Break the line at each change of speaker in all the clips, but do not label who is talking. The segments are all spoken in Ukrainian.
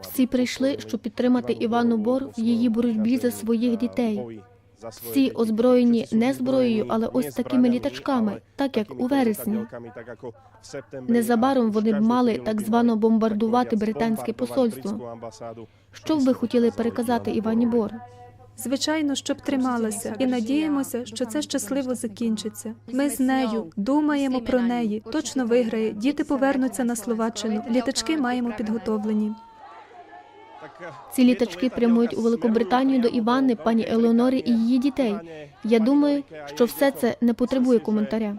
Всі прийшли, щоб підтримати Івану Бор в її боротьбі за своїх дітей. Всі озброєні не зброєю, але ось такими літачками, так як у вересні. Незабаром вони б мали так звано бомбардувати британське посольство. Що б ви хотіли переказати Івані Бор?
Звичайно, щоб трималася, і надіємося, що це щасливо закінчиться. Ми з нею думаємо про неї. Точно виграє. Діти повернуться на Словаччину. Літачки маємо підготовлені.
Ці літачки прямують у Великобританію до Івани, пані Елеонори і її дітей. Я думаю, що все це не потребує коментаря.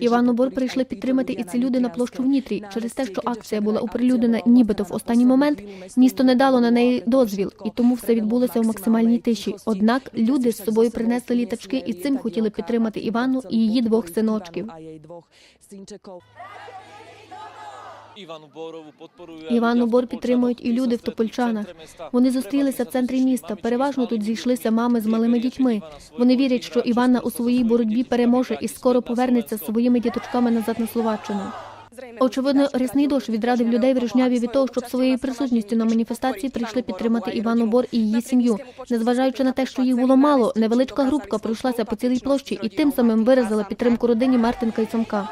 Івану Бор прийшли підтримати і ці люди на площу в Нітрі. Через те, що акція була оприлюднена нібито в останній момент, місто не дало на неї дозвіл, і тому все відбулося в максимальній тиші. Однак люди з собою принесли літачки і цим хотіли підтримати Івану і її двох синочків.
Івану Борову підтримують
Івану Бор підтримують і люди в Топольчанах. Вони зустрілися в центрі міста. Переважно тут зійшлися мами з малими дітьми. Вони вірять, що Іванна у своїй боротьбі переможе і скоро повернеться з своїми діточками назад на Словаччину. Очевидно, рясний дощ відрадив людей в Рижняві від того, щоб своєю присутністю на маніфестації прийшли підтримати Івану Бор і її сім'ю. Незважаючи на те, що їх було мало, невеличка групка пройшлася по цілій площі і тим самим виразила підтримку родині Мартинка і Самка.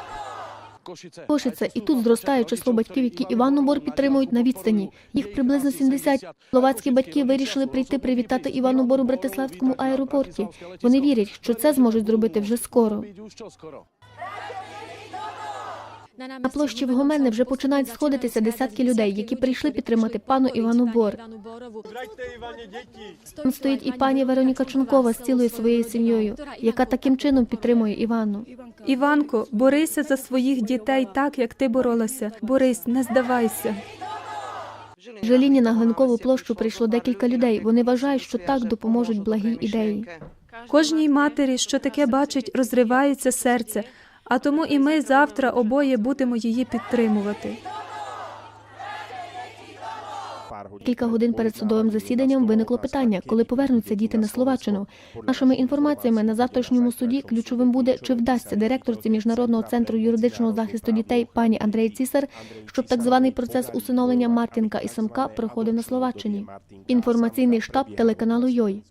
Кошиця, і тут зростає число батьків, які Івану Бор підтримують на відстані. Їх приблизно 70. Словацькі батьки вирішили прийти привітати Івану Бор у Братиславському аеропорті. Вони вірять, що це зможуть зробити вже скоро. На площі в Гомелі вже починають сходитися десятки людей, які прийшли підтримати пану Івану Бор. Там стоїть і пані Вероніка Чункова з цілою своєю сім'єю, яка таким чином підтримує Івану.
Іванко, борися за своїх дітей так, як ти боролася. Борись, не здавайся.
Жаліні на Глинкову площу прийшло декілька людей. Вони вважають, що так допоможуть благій ідеї.
Кожній матері, що таке бачить, розривається серце. А тому і ми завтра обоє будемо її підтримувати.
Кілька годин перед судовим засіданням виникло питання, коли повернуться діти на Словаччину. Нашими інформаціями на завтрашньому суді ключовим буде, чи вдасться директорці міжнародного центру юридичного захисту дітей пані Андрей Цісар, щоб так званий процес усиновлення Мартінка і Самка проходив на Словаччині. Інформаційний штаб телеканалу Йой.